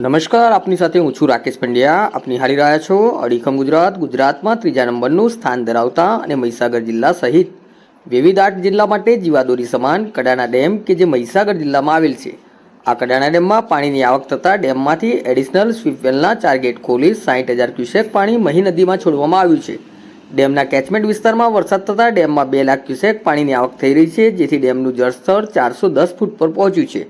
નમસ્કાર, આપની સાથે હું છું રાકેશ પંડ્યા. આપની હારી રહ્યા છો અડીખમ ગુજરાત, ગુજરાતમાં ત્રીજા નંબરનું સ્થાન ધરાવતા અને મહીસાગર જિલ્લા સહિત વિવિધ આઠ જિલ્લા માટે જીવાદોરી સમાન કડાણા ડેમ કે જે મહીસાગર જિલ્લામાં આવેલ છે. આ કડાણા ડેમમાં પાણીની આવક થતાં ડેમમાંથી એડિશનલ સ્વીપવેલના ચાર ગેટ ખોલી સાઠ હજાર ક્યુસેક પાણી મહી નદીમાં છોડવામાં આવ્યું છે. ડેમના કેચમેન્ટ વિસ્તારમાં વરસાદ થતાં ડેમમાં બે લાખ ક્યુસેક પાણીની આવક થઈ રહી છે, જેથી ડેમનું જળસ્તર ચારસો દસ ફૂટ પર પહોંચ્યું છે.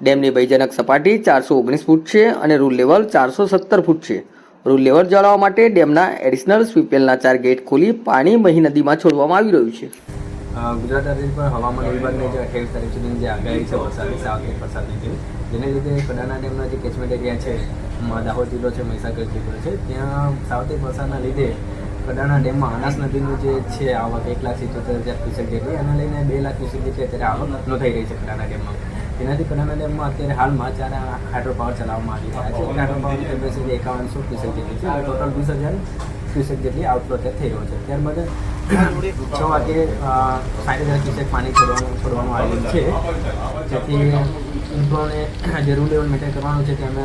ડેમની ભયજનક સપાટી ચારસો ઓગણીસ ફૂટ છે અને રૂલ લેવલ ચારસો સત્તર ફૂટ છે. રૂલ લેવલ જાળવવા માટે ડેમના એડિશનલ સ્વીપેલના ચાર ગેટ ખોલી પાણી મહી નદીમાં છોડવામાં આવી રહ્યું છે. ગુજરાત રાજ્ય પર હવામાન વિભાગની જે અઠ્યાવીસ તારીખ સુધીની જે આગાહી છે વરસાદની સાવચેત વરસાદની છે જેને લીધે કડાના ડેમના જે કેચમેન્ટ એરિયા છે દાહોદ જિલ્લો છે, મહીસાગર જિલ્લો છે, ત્યાં સાવચેત વરસાદના લીધે કડાણા ડેમમાં અનાસ નદીનું જે છે, આવક એક લાખ સિત્તોતેર હજાર ક્યુસેક જેટલી અને લઈને બે લાખ ક્યુસેક જેટલી અત્યારે આવક થઈ રહી છે કડાણા ડેમમાં. તેનાથી કડાણા ડેમમાં અત્યારે હાલમાં જ્યારે હાઇડ્રો પાવર ચલાવવામાં આવી રહ્યા છે. હાઇડ્રો પાવર કેપેસિટી એકાવનસો ક્યુસેક જેટલી છે. ટોટલ વીસ હજાર ક્યુસેક જેટલી આઉટફ્લો અત્યારે થઈ રહ્યો છે. ત્યારબાદ છ વાગે સાઠ હજાર ક્યુસેક પાણી છોડવાનું છોડવામાં આવેલું છે. જેથી ઇન્ફ્લોને જે રૂલ લેવલ મેન્ટેન કરવાનું છે તે અમે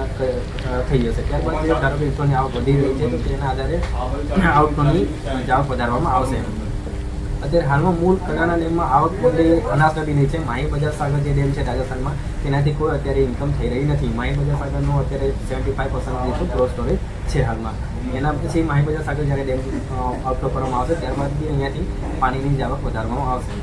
થઈ જશે. ત્યારબાદ ધારો કે ઇન્ફ્લોની આવક વધી રહી છે, તો તેના આધારે આઉટફ્લોની આવક વધારવામાં આવશે. અત્યારે હાલમાં મૂળ કડાણા ડેમમાં આવક બદલે અનાસ નહીં છે. માહી બજાર સાગર જે ડેમ છે રાજસ્થાનમાં, તેનાથી કોઈ અત્યારે ઇન્કમ થઈ રહી નથી. માહી બજાર સાગરનો અત્યારે સેવન્ટી ફાઈવ પર્સન્ટ જેટલું ગ્રો સ્ટોરેજ છે હાલમાં. એના પછી માહી બજાર સાગર જ્યારે ડેમ અપલો કરવામાં આવશે, ત્યારબાદ બી અહીંયાથી પાણીની જાવક વધારવામાં આવશે.